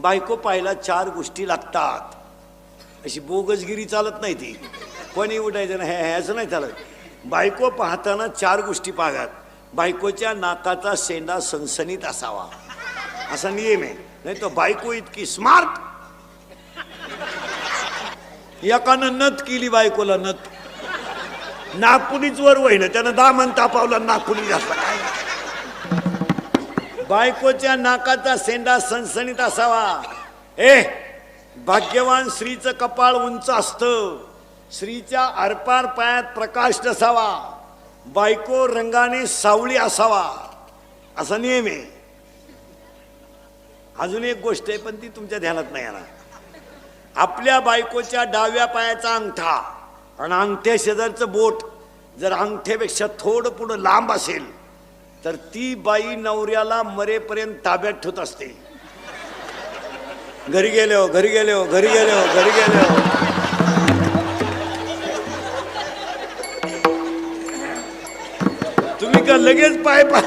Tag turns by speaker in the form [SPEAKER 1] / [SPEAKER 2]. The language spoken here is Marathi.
[SPEAKER 1] बायको पाहायला चार गोष्टी लागतात. अशी बोगसगिरी चालत नाही ती. कोणी उठायचं ना ह्याचं नाही चालत. बायको पाहताना चार गोष्टी पाहतात. बायकोच्या नाकाचा शेंडा सनसनीत असावा. असा नियम आहे. नाही तो बायको इतकी स्मार्ट एकानं नथ केली बायकोला नथ. नागपुरीच वर वहिलं त्यानं दामन तापावला नागपुरी जास्त काय बायकोच्या नाकाचा सेंडा सणसणीत असावा. ए भाग्यवान स्त्रीचं कपाळ उंच असतं. स्त्रीच्या आरपार पायात प्रकाश नसावा. बायको रंगाने सावळी असावा. असा नियम आहे. अजून एक गोष्ट आहे पण ती तुमच्या ध्यानात नाही येणार. आपल्या बायकोच्या डाव्या पायाचा अंगठा आणि अंगठ्या शेजारचं बोट जर अंगठ्यापेक्षा थोडं पुढं लांब असेल तर ती बाई नवऱ्याला मरेपर्यंत ताब्यात ठेवत असते. घरी गेले हो घरी गेले हो घरी गेले हो घरी गेले हो. तुम्ही का लगेच पाय पा